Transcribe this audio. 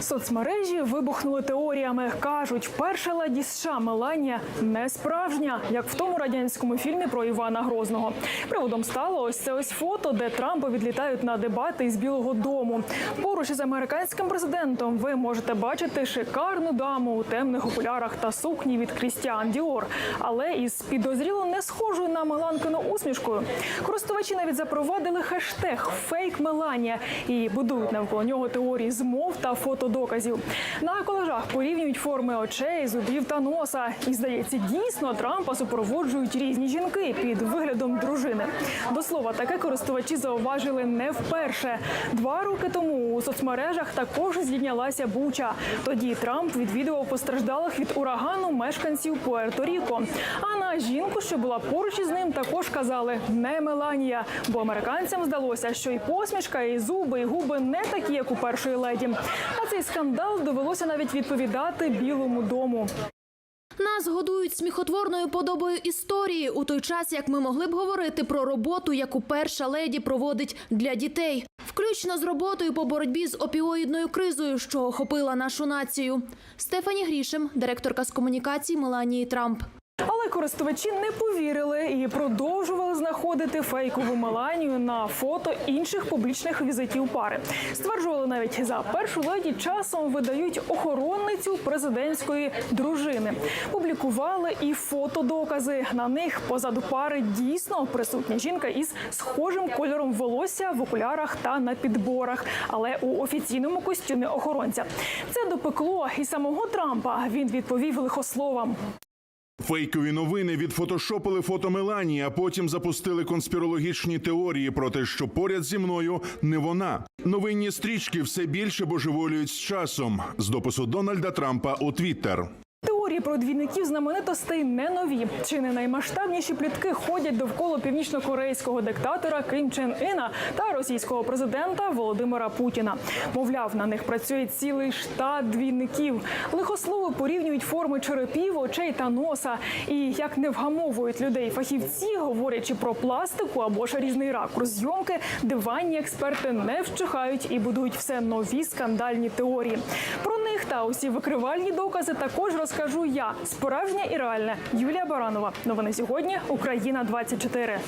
Соцмережі вибухнули теоріями. кажуть, перша леді США Меланія не справжня, як в тому радянському фільмі про Івана Грозного. Приводом стало ось це ось фото, де Трампа відлітають на дебати із Білого Дому. Поруч із американським президентом ви можете бачити шикарну даму у темних окулярах та сукні від Крістіан Діор, але із підозріло не схожою на Меланкину усмішкою. Користувачі навіть запровадили хештег «Фейк Меланія» і будують навколо нього теорії змов та фотодоказів. На колежах порівнюють форми очей, зубів та носа. І здається, дійсно Трампа супроводжують різні жінки під виглядом дружини. До слова, таке користувачі зауважили не вперше. Два роки тому у соцмережах також здійнялася буча. Тоді Трамп відвідував постраждалих від урагану мешканців Пуерто-Ріко. А на жінку, що була поруч із ним, також казали не Меланія, бо американцям здалося, що і посмішка, і зуби, і губи не такі, як у першої леді. На цей скандал довелося навіть відповідати Білому дому. Нас годують сміхотворною подобою історії у той час, як ми могли б говорити про роботу, яку перша леді проводить для дітей, включно з роботою по боротьбі з опіоїдною кризою, що охопила нашу націю. Стефані Грішем, директорка з комунікацій Меланії Трамп. Але користувачі не повірили і продовжували знаходити фейкову Меланію на фото інших публічних візитів пари. Стверджували навіть за першу леді часом видають охоронницю президентської дружини. Публікували і фотодокази. На них позаду пари дійсно присутня жінка із схожим кольором волосся в окулярах та на підборах, але у офіційному костюмі охоронця. Це допекло і самого Трампа. Він відповів лихословам. Фейкові новини відфотошопили фото Меланії, а потім запустили конспірологічні теорії про те, що поряд зі мною не вона. Новинні стрічки все більше божеволюють з часом. З допису Дональда Трампа у Твіттер. Теорії про двійників знаменитостей не нові. Чи не наймасштабніші плітки ходять довкола північно-корейського диктатора Ким Чен Іна та російського президента Володимира Путіна. Мовляв, на них працює цілий штат двійників. Лихослови порівнюють форми черепів, очей та носа. І як не вгамовують людей фахівці, говорячи про пластику або ж різний ракурс зйомки, диванні експерти не вщухають і будують все нові скандальні теорії. Про них та усі викривальні докази також розкажу я, справжня і реальна Юлія Баранова. Новини сьогодні. Україна 24